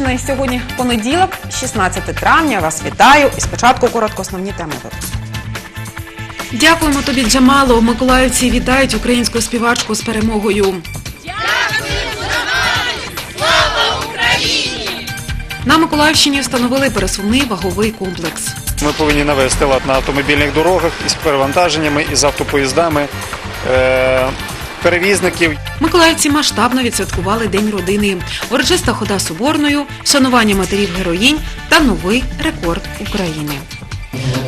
Миколаївщини. Сьогодні понеділок, 16 травня. Вас вітаю. І спочатку коротко основні теми випуску. Дякуємо тобі, Джамало. Миколаївці вітають українську співачку з перемогою. На Миколаївщині встановили пересувний ваговий комплекс. Ми повинні навести лад на автомобільних дорогах із перевантаженнями, із автопоїздами, е, перевізників. Миколаївці масштабно відсвяткували День родини, урочиста хода соборною, шанування матерів героїнь та новий рекорд України.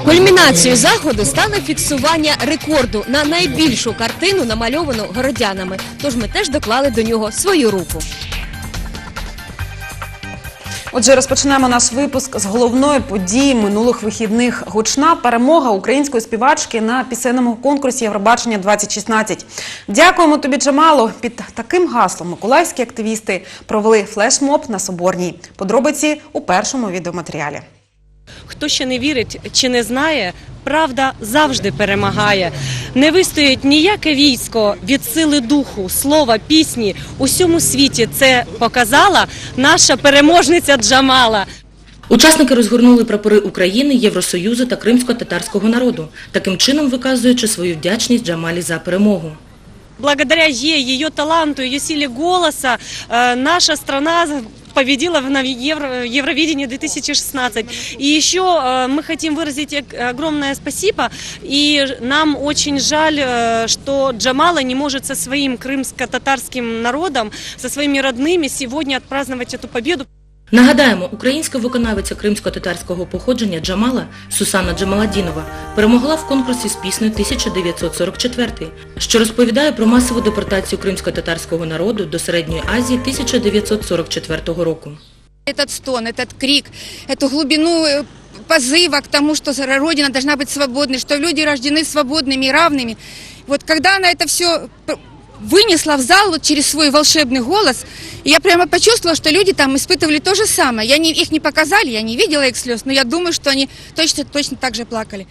Кульмінацією заходу стало фіксування рекорду на найбільшу картину, намальовану городянами. Тож ми теж доклали до нього свою руку. Отже, розпочнемо наш випуск з головної події минулих вихідних. Гучна перемога української співачки на пісенному конкурсі Євробачення 2016. Дякуємо тобі, Джамало. Під таким гаслом миколаївські активісти провели флешмоб на Соборній. Подробиці у першому відеоматеріалі. Хто ще не вірить чи не знає, правда завжди перемагає. Не вистоїть ніяке військо від сили духу, слова, пісні. Усьому світі це показала наша переможниця Джамала. Учасники розгорнули прапори України, Євросоюзу та кримсько-татарського народу, таким чином виказуючи свою вдячність Джамалі за перемогу Благодаря ей, ее таланту, ее силе голоса э, наша страна победила на Евро- Евровидении 2016. И еще э, мы хотим выразить ог- огромное спасибо. И нам очень жаль, э, что Джамала не может со своим крымско-татарским народом, со своими родными сегодня отпраздновать эту победу. Нагадаємо, українська виконавиця кримсько-татарського походження Джамала Сусана Джамаладінова перемогла в конкурсі з піснею 1944, що розповідає про масову депортацію кримсько-татарського народу до Середньої Азії 1944 року. Этот стон, этот крик, эту глубину э, позыва к тому, что Родина должна быть свободной, что люди рождены свободными и равными. Вот когда она это все вынесла в зал вот через свой волшебный голос, я прямо почувствовала, что люди там испытывали то же самое. Я не, их не показали, я не видела их слез, но я думаю, что они точно, точно так же плакали.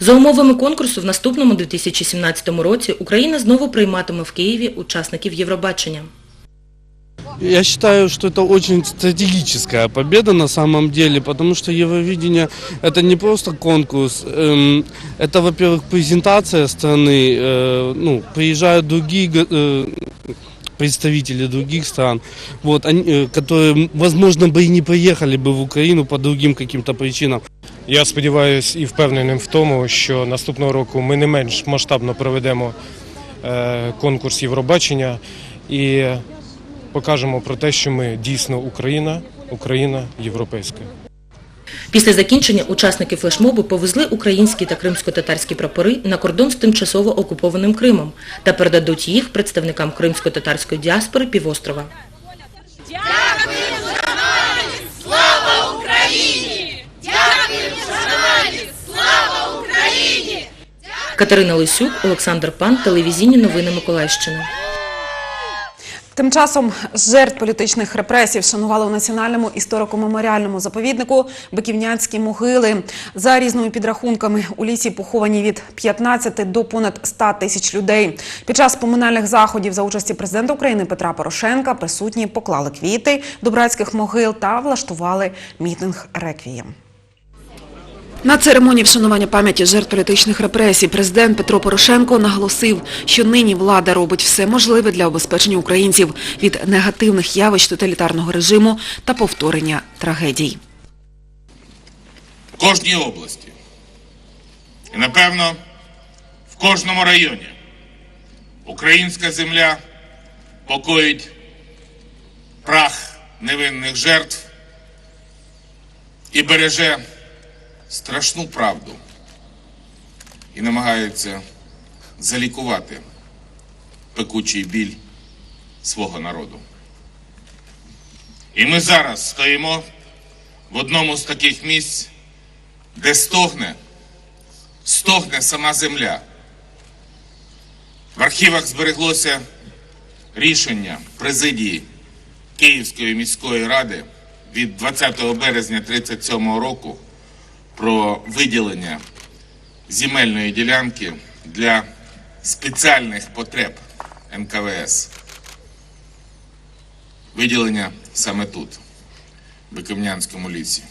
За умовами конкурсу в наступному 2017 році Україна знову прийматиме в Києві учасників Євробачення. Я считаю, что это очень стратегическая победа на самом деле, потому что Евровидение это не просто конкурс, эм, это, во-первых, презентация страны, э, ну, приезжают другие го- э, представители других стран, вот, они, э, которые, возможно, бы и не приехали бы в Украину по другим каким-то причинам. Я сподіваюся і впевненим в тому, що наступного року ми не менш масштабно проведемо е, конкурс Євробачення і Покажемо про те, що ми дійсно Україна, Україна європейська. Після закінчення учасники флешмобу повезли українські та кримсько-татарські прапори на кордон з тимчасово окупованим Кримом та передадуть їх представникам кримсько-татарської діаспори півострова. Катерина Лисюк, Олександр Пан, телевізійні новини Миколаївщини. Тим часом жертв політичних репресій вшанували у національному історико-меморіальному заповіднику Биківнянські могили. За різними підрахунками у лісі поховані від 15 до понад 100 тисяч людей. Під час поминальних заходів за участі президента України Петра Порошенка присутні поклали квіти до братських могил та влаштували мітинг реквієм. На церемонії вшанування пам'яті жертв політичних репресій президент Петро Порошенко наголосив, що нині влада робить все можливе для обезпечення українців від негативних явищ тоталітарного режиму та повторення трагедій. в кожній області. І напевно в кожному районі українська земля покоїть прах невинних жертв і береже страшну правду і намагається залікувати пекучий біль свого народу. І ми зараз стоїмо в одному з таких місць, де стогне, стогне сама земля. В архівах збереглося рішення президії Київської міської ради від 20 березня 1937 року про виділення земельної ділянки для спеціальних потреб НКВС. виділення саме тут, в Биківнянському лісі.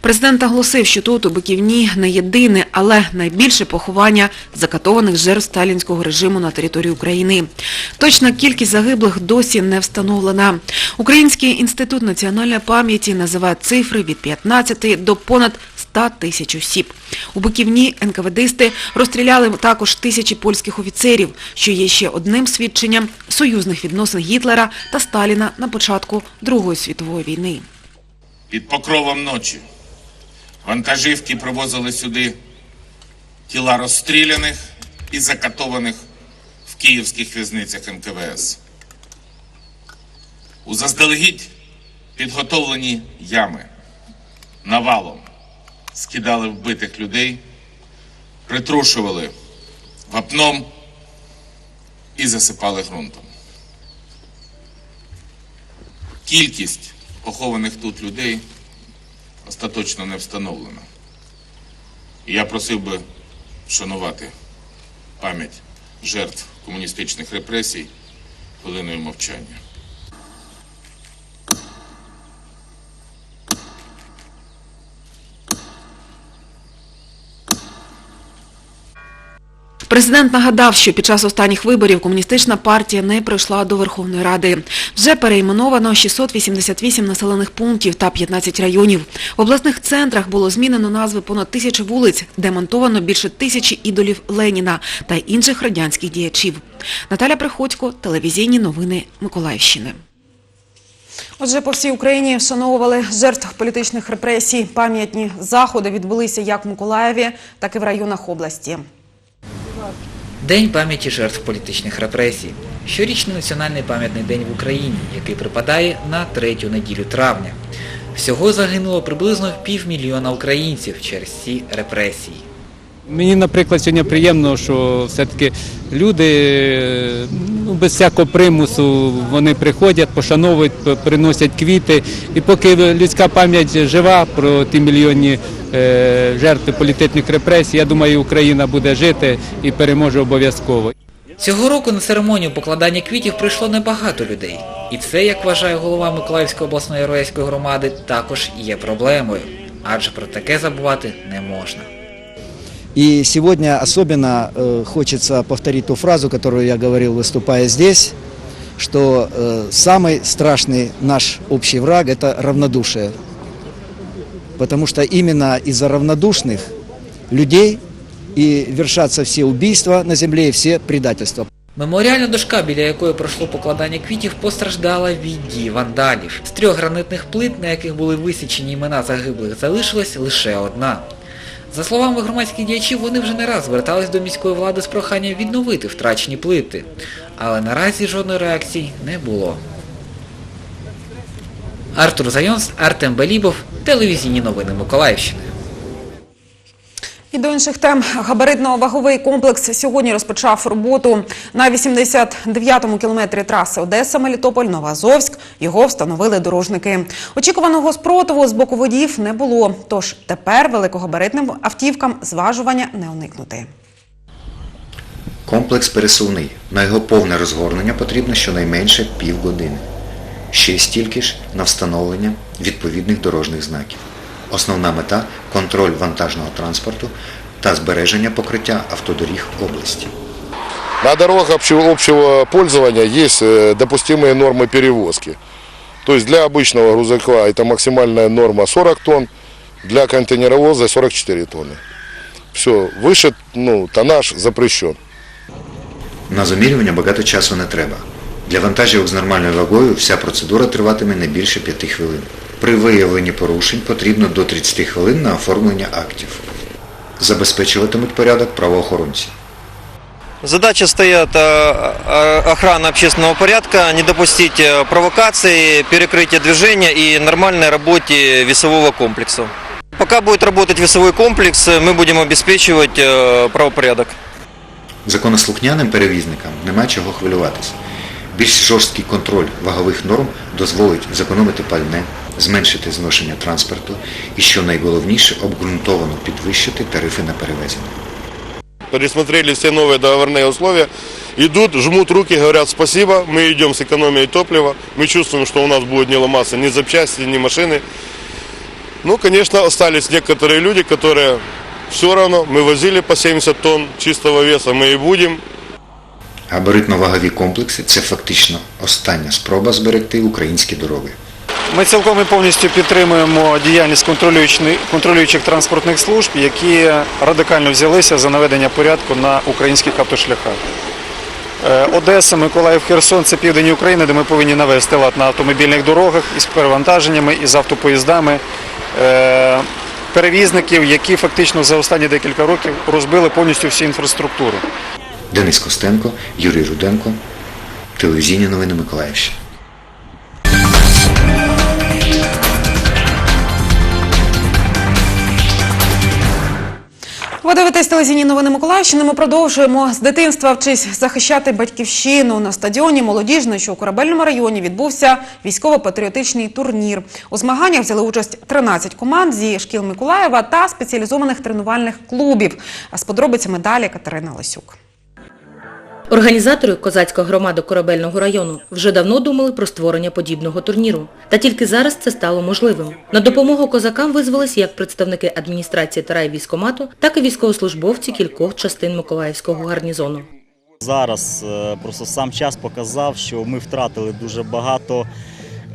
Президент наголосив, що тут у Биківні не єдине, але найбільше поховання закатованих жертв сталінського режиму на території України. Точна кількість загиблих досі не встановлена. Український інститут національної пам'яті називає цифри від 15 до понад 100 тисяч осіб. У Биківні НКВДисти розстріляли також тисячі польських офіцерів, що є ще одним свідченням союзних відносин Гітлера та Сталіна на початку Другої світової війни. Під покровом ночі вантажівки привозили сюди тіла розстріляних і закатованих в київських в'язницях НКВС. У заздалегідь підготовлені ями навалом скидали вбитих людей, притрушували вапном і засипали ґрунтом. Кількість похованих тут людей остаточно не встановлена. І я просив би вшанувати пам'ять жертв комуністичних репресій хвилиною мовчання. Президент нагадав, що під час останніх виборів комуністична партія не пройшла до Верховної Ради. Вже перейменовано 688 населених пунктів та 15 районів. В обласних центрах було змінено назви понад тисячі вулиць, демонтовано більше тисячі ідолів Леніна та інших радянських діячів. Наталя Приходько, телевізійні новини Миколаївщини. Отже, по всій Україні вшановували жертв політичних репресій. Пам'ятні заходи відбулися як в Миколаєві, так і в районах області. День пам'яті жертв політичних репресій. Щорічний національний пам'ятний день в Україні, який припадає на третю неділю травня. Всього загинуло приблизно півмільйона українців через ці репресії. Мені, наприклад, сьогодні приємно, що все-таки люди ну, без всякого примусу вони приходять, пошановують, приносять квіти. І поки людська пам'ять жива про ті мільйонні е, жертви політичних репресій, я думаю, Україна буде жити і переможе обов'язково. Цього року на церемонію покладання квітів прийшло небагато людей. І це, як вважає голова Миколаївської обласної єврейської громади, також є проблемою. Адже про таке забувати не можна. И сегодня особенно э, хочется повторить ту фразу, которую я говорил, выступая здесь, что э, самый страшный наш общий враг – это равнодушие. Потому что именно из-за равнодушных людей и вершатся все убийства на земле и все предательства. Меморіальна дошка, біля якої пройшло покладання квітів, постраждала від дій вандалів. З трьох гранитних плит, на яких були висічені імена загиблих, залишилась лише одна. За словами громадських діячів, вони вже не раз звертались до міської влади з проханням відновити втрачені плити. Але наразі жодної реакції не було. Артур Зайонс, Артем Белібов, телевізійні новини Миколаївщини. І до інших тем. Габаритно-ваговий комплекс сьогодні розпочав роботу на 89-му кілометрі траси Одеса-Мелітополь-Новоазовськ. Його встановили дорожники. Очікуваного спротиву з боку водіїв не було. Тож тепер великогабаритним автівкам зважування не уникнути. Комплекс пересувний. На його повне розгорнення потрібно щонайменше півгодини. Ще стільки ж на встановлення відповідних дорожніх знаків. Основна мета – контроль вантажного транспорту та збереження покриття автодоріг області. На дорогах общего, общего пользования есть э, допустимые нормы перевозки. То есть для обычного грузовика это максимальная норма 40 тонн, для контейнеровоза 44 тонны. Все, выше ну, тоннаж запрещен. На замірювання багато часу не треба. Для вантажівок з нормальною вагою вся процедура триватиме не більше 5 хвилин. При виявленні порушень потрібно до 30 хвилин на оформлення актів. Забезпечуватимуть порядок правоохоронці. Задача стоит э, э, охрана общественного порядка, не допустить э, провокаций, перекрытия движения и нормальной работе весового комплекса. Пока будет работать весовой комплекс, мы будем обеспечивать э, правопорядок. Законослухняним перевізникам нема чого хвилюватися. Більш жорсткий контроль вагових норм дозволить зекономити пальне, зменшити зношення транспорту і, що найголовніше, обґрунтовано підвищити тарифи на перевезення. Пересмотрели все новые договорные условия идут, жмут руки, говорят спасибо, мы идем с экономией топлива, мы чувствуем, что у нас будет не ломаться ни запчасти, ни машины. Ну, конечно, остались некоторые люди, которые все равно, мы возили по 70 тонн чистого веса, мы и будем. Габаритно-вагові комплекси це фактично остання спроба зберегти українські дороги. Ми цілком і повністю підтримуємо діяльність контролюючих транспортних служб, які радикально взялися за наведення порядку на українських автошляхах. Е, Одеса, Миколаїв, Херсон це південь України, де ми повинні навести лад на автомобільних дорогах із перевантаженнями, із автопоїздами. е, Перевізників, які фактично за останні декілька років розбили повністю всю інфраструктуру. Денис Костенко, Юрій Руденко, телевізійні новини Миколаївщини. Дивитесь телевізійні новини Миколаївщини. Ми продовжуємо з дитинства вчись захищати батьківщину. На стадіоні молодіжне, що у корабельному районі відбувся військово-патріотичний турнір. У змаганнях взяли участь 13 команд зі шкіл Миколаєва та спеціалізованих тренувальних клубів. А з подробицями далі Катерина Лисюк. Організатори козацької громади корабельного району вже давно думали про створення подібного турніру. Та тільки зараз це стало можливим. На допомогу козакам визвалися як представники адміністрації та райвійськомату, так і військовослужбовці кількох частин Миколаївського гарнізону. Зараз е, просто сам час показав, що ми втратили дуже багато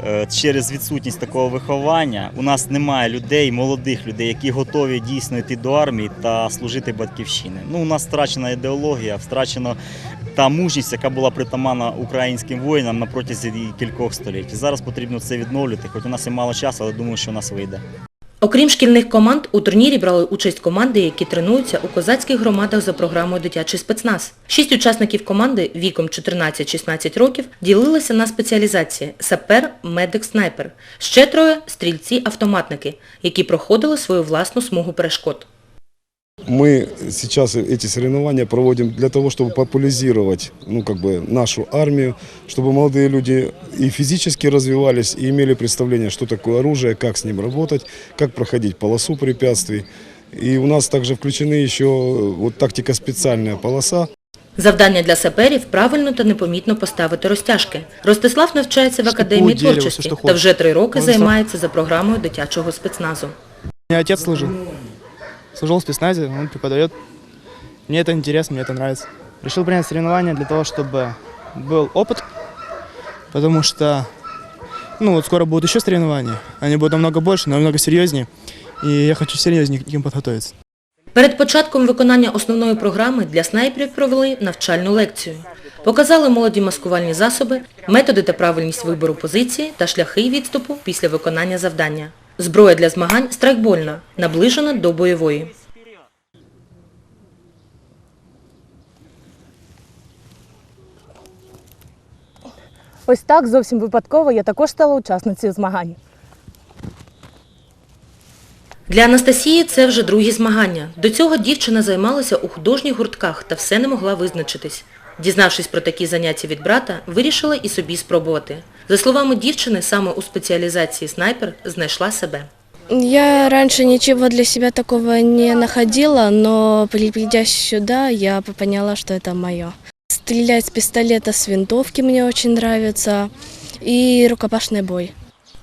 е, через відсутність такого виховання. У нас немає людей, молодих людей, які готові дійсно йти до армії та служити батьківщині. Ну, у нас втрачена ідеологія, втрачена та мужність, яка була притаманна українським воїнам на протязі кількох століть. Зараз потрібно це відновлювати, хоч у нас і мало часу, але думаю, що у нас вийде. Окрім шкільних команд, у турнірі брали участь команди, які тренуються у козацьких громадах за програмою «Дитячий спецназ». Шість учасників команди віком 14-16 років ділилися на спеціалізації – сапер, медик, снайпер. Ще троє – стрільці-автоматники, які проходили свою власну смугу перешкод. Мы сейчас эти соревнования проводим для того, чтобы популяризировать ну, как бы нашу армию, чтобы молодые люди и физически развивались, и имели представление, что такое оружие, как с ним работать, как проходить полосу препятствий. И у нас также включены еще вот тактика специальная полоса, Завдання для саперів – правильно та непомітно поставити розтяжки. Ростислав навчається в Академії дерево, творчості все, що та хочеш. вже три роки Можна займається за програмою дитячого спецназу. У меня отец служил. Служил в спецназе, он преподает. Мне это интересно, мне это нравится. Решил принять соревнования для того, чтобы был опыт, потому что, ну вот скоро будут еще соревнования. Они будут намного больше, намного серьезнее. И я хочу серьезнее к ним подготовиться. Перед початком виконання основної програми для снайперів провели навчальну лекцію. Показали молоді маскувальні засоби, методи та правильність вибору позиції та шляхи відступу після виконання завдання. Зброя для змагань страйкбольна, наближена до бойової. Ось так зовсім випадково я також стала учасницею змагань. Для Анастасії це вже другі змагання. До цього дівчина займалася у художніх гуртках та все не могла визначитись. Дізнавшись про такі заняття від брата, вирішила і собі спробувати. За словами дівчини, саме у спеціалізації снайпер знайшла себе. Я раньше ничего для себя такого не находила, но придя сюда, я поняла, что это мое. Стрелять с пистолета, с винтовки мне очень нравится, и рукопашный бой.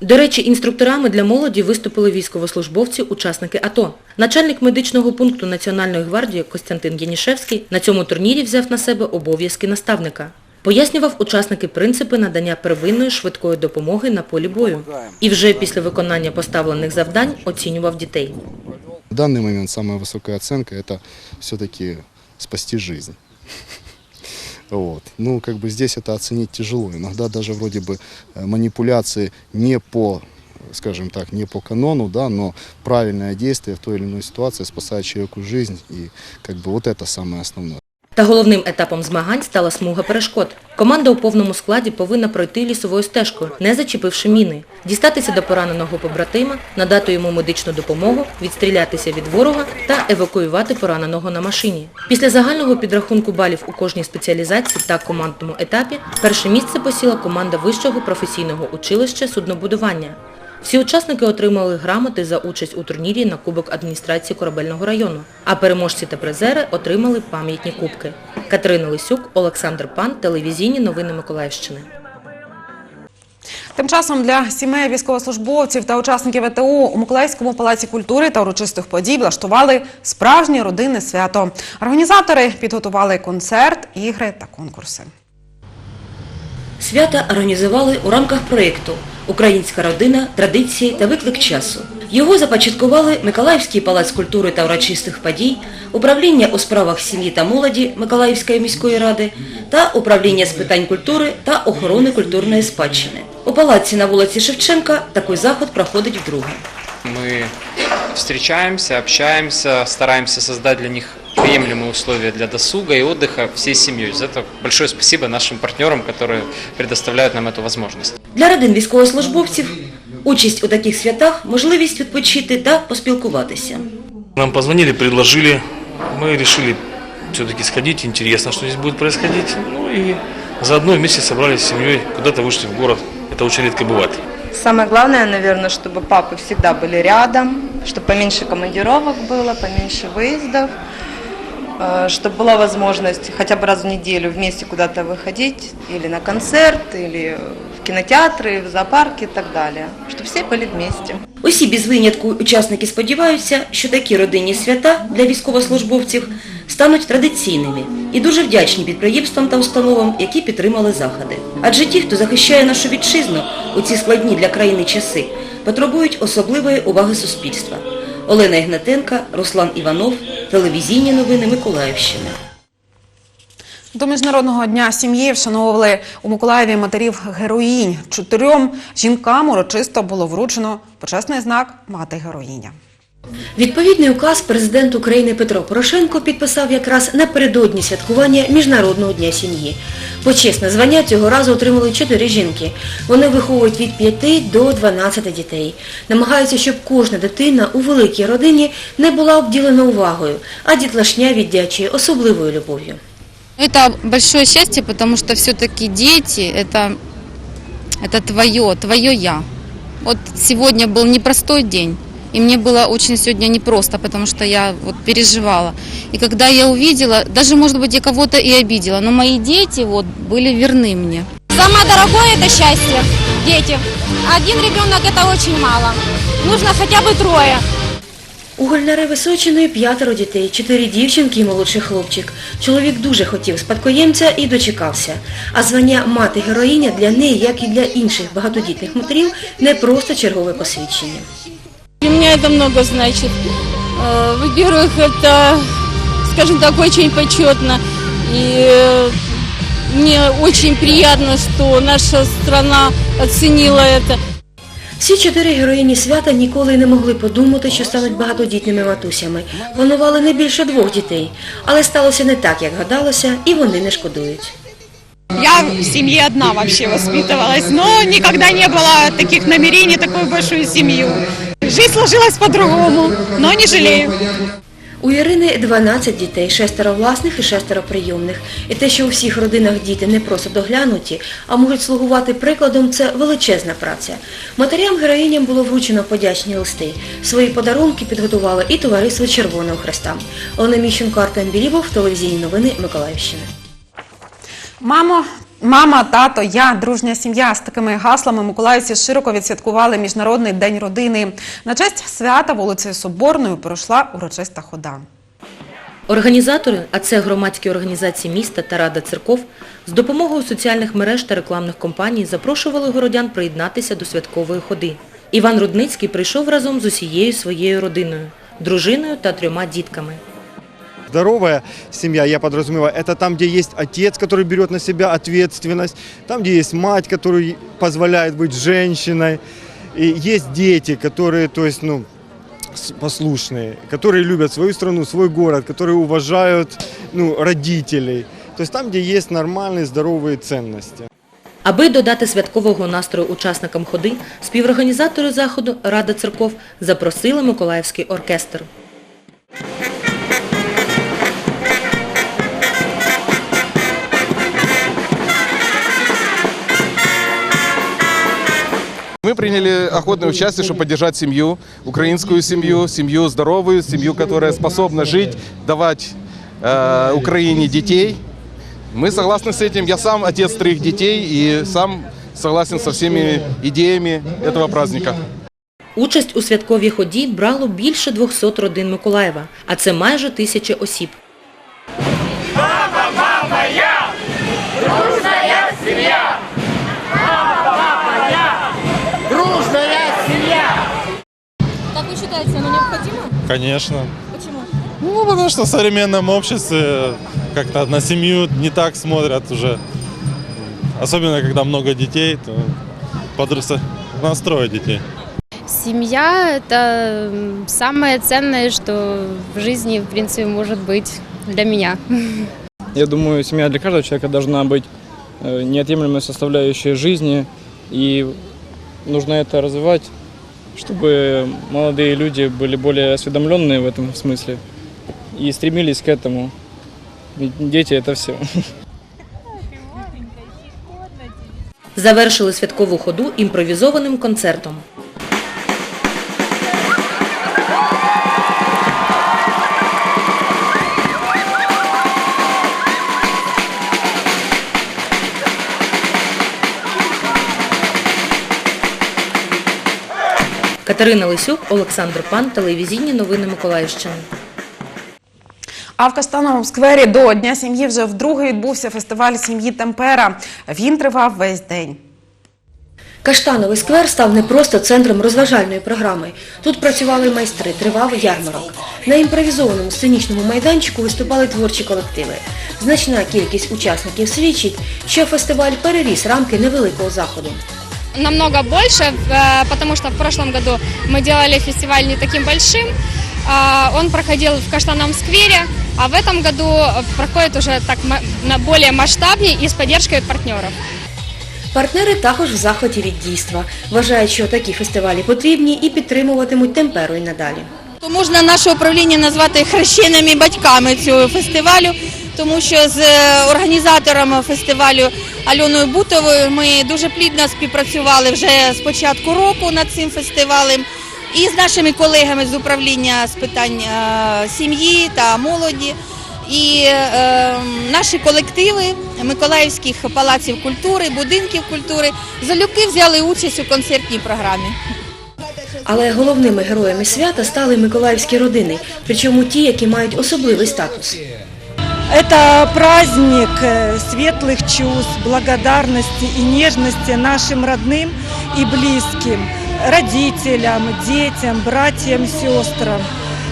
До речі, інструкторами для молоді виступили військовослужбовці, учасники АТО. Начальник медичного пункту Національної гвардії Костянтин Єнішевський на цьому турнірі взяв на себе обов'язки наставника. Пояснював учасники принципи надання первинної швидкої допомоги на полі бою. І вже після виконання поставлених завдань оцінював дітей. В данный момент самая высокая оценка – это все-таки спасти жизнь. Вот. Ну, как бы здесь это оценить тяжело. Иногда даже вроде бы э, манипуляции не по, скажем так, не по канону, да, но правильное действие в той или иной ситуации спасает человеку жизнь. И как бы вот это самое основное. Та головним етапом змагань стала смуга перешкод. Команда у повному складі повинна пройти лісовою стежкою, не зачепивши міни, дістатися до пораненого побратима, надати йому медичну допомогу, відстрілятися від ворога та евакуювати пораненого на машині. Після загального підрахунку балів у кожній спеціалізації та командному етапі перше місце посіла команда Вищого професійного училища суднобудування. Всі учасники отримали грамоти за участь у турнірі на Кубок адміністрації корабельного району, а переможці та призери отримали пам'ятні кубки. Катерина Лисюк, Олександр Пан, телевізійні новини Миколаївщини. Тим часом для сімей військовослужбовців та учасників ВТО у Миколаївському палаці культури та урочистих подій влаштували справжнє родинне свято. Організатори підготували концерт, ігри та конкурси. Свята організували у рамках проєкту Українська родина, традиції та виклик часу. Його започаткували Миколаївський палац культури та урочистих подій, управління у справах сім'ї та молоді Миколаївської міської ради та управління з питань культури та охорони культурної спадщини. У палаці на вулиці Шевченка такий заход проходить вдруге. Мы встречаемся, общаемся, стараемся создать для них приемлемые условия для досуга и отдыха всей семьей. За это большое спасибо нашим партнерам, которые предоставляют нам эту возможность. Для родин військовослужбовців участь у таких святах – можливість відпочити та поспілкуватися. Нам позвонили, предложили, мы решили все-таки сходить, интересно, что здесь будет происходить. Ну и заодно вместе собрались с семьей, куда-то вышли в город. Это очень редко бывает. Самое главное, наверное, чтобы папы всегда были рядом, чтобы поменьше командировок было, поменьше выездов, э, чтобы была возможность хотя бы раз в неделю вместе куда-то выходить, или на концерт, или в кинотеатры, в зоопарки и так далее, чтобы все были вместе. Усі без винятку учасники сподіваються, що такі родинні свята для військовослужбовців стануть традиційними і дуже вдячні підприємствам та установам, які підтримали заходи. Адже ті, хто захищає нашу вітчизну у ці складні для країни часи, потребують особливої уваги суспільства. Олена Ігнатенка, Руслан Іванов, телевізійні новини Миколаївщини. До Міжнародного дня сім'ї вшановували у Миколаєві матерів героїнь. Чотирьом жінкам урочисто було вручено почесний знак мати героїня. Відповідний указ президент України Петро Порошенко підписав якраз напередодні святкування Міжнародного дня сім'ї. Почесне звання цього разу отримали чотири жінки. Вони виховують від 5 до 12 дітей. Намагаються, щоб кожна дитина у великій родині не була обділена увагою, а дітлашня віддячує особливою любов'ю. Это большое счастье, потому что все-таки дети это, это твое, твое я. Вот сегодня был непростой день, и мне было очень сегодня непросто, потому что я вот переживала. И когда я увидела, даже может быть я кого-то и обидела, но мои дети вот были верны мне. Самое дорогое это счастье, дети. Один ребенок это очень мало. Нужно хотя бы трое. У Гульнари Височиної п'ятеро дітей, чотири дівчинки і молодший хлопчик. Чоловік дуже хотів спадкоємця і дочекався. А звання мати-героїня для неї, як і для інших багатодітних матерів, не просто чергове посвідчення. Для меня это много значит. Э, Во-первых, это, скажем так, очень почетно. И э, мне очень приятно, что наша страна оценила это. Всі чотири героїні свята ніколи не могли подумати, що стануть багатодітними матусями. Планували не більше двох дітей, але сталося не так, як гадалося, і вони не шкодують. Я в семье одна вообще воспитывалась, но никогда не было таких намерений, такую большую семью. Жизнь сложилась по-другому, но не жалею. У Ірини 12 дітей, шестеро власних і шестеро прийомних. І те, що у всіх родинах діти не просто доглянуті, а можуть слугувати прикладом, це величезна праця. Матерям-героїням було вручено подячні листи. Свої подарунки підготували і товариство Червоного Хреста. Олена Міщенко, Артем Білібов, телевізійні новини Миколаївщини. Мамо, мама, тато, я, дружня сім'я. З такими гаслами миколаївці широко відсвяткували Міжнародний день родини. На честь свята вулицею Соборною пройшла урочиста хода. Організатори, а це громадські організації міста та Рада церков, з допомогою соціальних мереж та рекламних компаній запрошували городян приєднатися до святкової ходи. Іван Рудницький прийшов разом з усією своєю родиною, дружиною та трьома дітками. Здоровая семья, я подразумеваю, это там, где есть отец, который берет на себя ответственность, там, где есть мать, которая позволяет быть женщиной, и есть дети, которые, то есть, ну, с- послушные, которые любят свою страну, свой город, которые уважают ну, родителей. То есть там, где есть нормальные, здоровые ценности. Аби додати святкового настрою учасникам ходи, співорганізатори заходу Рада церков запросили Миколаївський оркестр. Мы приняли охотное участие, чтобы поддержать семью, украинскую семью, семью здоровую, семью, которая способна жить, давать э, Украине детей Мы согласны с этим. Я сам отец троих детей и сам согласен со всеми идеями этого праздника. Участь у святковій ході брало більше 200 родин Миколаєва, а це майже тисяча осіб. Конечно. Почему? Ну, потому что в современном обществе как-то на семью не так смотрят уже. Особенно, когда много детей, то подрос- настроят детей. Семья – это самое ценное, что в жизни, в принципе, может быть для меня. Я думаю, семья для каждого человека должна быть э, неотъемлемой составляющей жизни, и нужно это развивать, чтобы молодые люди были более осведомленные в этом смысле и стремились к этому. Ведь дети – это все. Завершили святкову ходу імпровізованим концертом. Катерина Лисюк, Олександр Пан, телевізійні новини Миколаївщини. А в Каштановому сквері до Дня сім'ї вже вдруге відбувся фестиваль сім'ї Темпера. Він тривав весь день. Каштановий сквер став не просто центром розважальної програми. Тут працювали майстри, тривав ярмарок. На імпровізованому сценічному майданчику виступали творчі колективи. Значна кількість учасників свідчить, що фестиваль переріс рамки невеликого заходу Намного больше, э, потому что в прошлом году мы делали фестиваль не таким большим. А, Он проходил в Каштановом сквере, а в этом году э, проходит уже так ма- на- более масштабнее и с поддержкой партнеров. Партнери також в захваті від дійства. Вважають, що такі фестивалі потрібні і підтримуватимуть темперу і надалі. То можна наше управління назвати хрещеними батьками цього фестивалю, тому що з е, організатором фестивалю Альоною Бутовою ми дуже плідно співпрацювали вже з початку року над цим фестивалем. І з нашими колегами з управління з питань е, сім'ї та молоді. І е, наші колективи Миколаївських палаців культури, будинків культури залюбки взяли участь у концертній програмі. Але головними героями свята стали миколаївські родини, причому ті, які мають особливий статус. Это праздник э, светлых чувств, благодарности и нежности нашим родным и близким, родителям, детям, братьям, сестрам.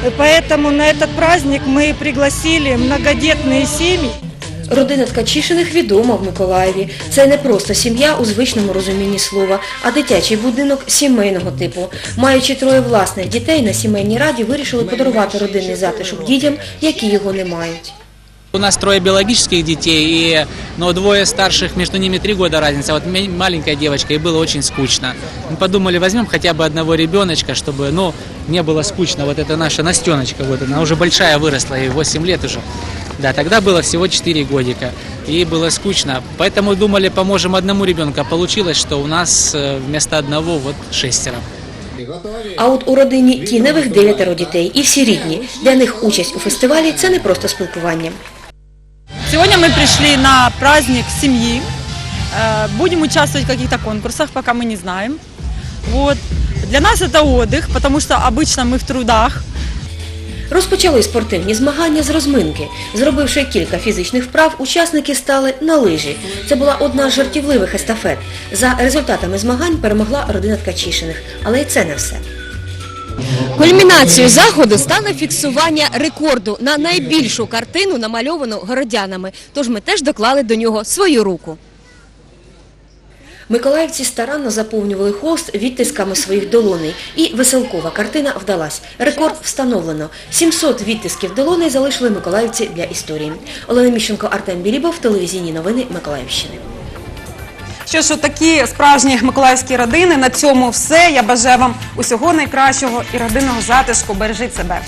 И Поэтому на этот праздник мы пригласили многодетные семьи. Родина Ткачишиних відома в Миколаєві. Це не просто сім'я у звичному розумінні слова, а дитячий будинок сімейного типу. Маючи троє власних дітей, на сімейній раді вирішили подарувати родинний затишок дітям, які його не мають. У нас трое биологических детей, и, но двое старших, между ними три года разница. Вот ме- маленькая девочка, и было очень скучно. Мы подумали, возьмем хотя бы одного ребеночка, чтобы, ну, не было скучно. Вот это наша Настеночка, вот она уже большая выросла, ей 8 лет уже. Да, тогда было всего 4 годика, и было скучно. Поэтому думали, поможем одному ребенку. А получилось, что у нас э, вместо одного вот шестеро. А от у родині Кіневих дев'ятеро дітей і всі рідні. Для них участь у фестивалі – це не просто спілкування. Сегодня мы пришли на праздник семьи. Э, Будем участвовать в каких-то конкурсах, пока мы не знаем. Вот. Для нас это отдых, потому что обычно мы в трудах. Розпочали спортивні змагання з розминки. Зробивши кілька фізичних вправ, учасники стали на лижі. Це була одна з жартівливих естафет. За результатами змагань перемогла родина Ткачишиних. Але і це не все. Кульмінацією заходу стане фіксування рекорду на найбільшу картину, намальовану городянами. Тож ми теж доклали до нього свою руку. Миколаївці старанно заповнювали холст відтисками своїх долоней. І веселкова картина вдалась. Рекорд встановлено. 700 відтисків долоней залишили миколаївці для історії. Олена Міщенко, Артем Білібов, телевізійні новини Миколаївщини. Що ж, такі справжні миколаївські родини. На цьому все. Я бажаю вам усього найкращого і родинного затишку. Бережіть себе.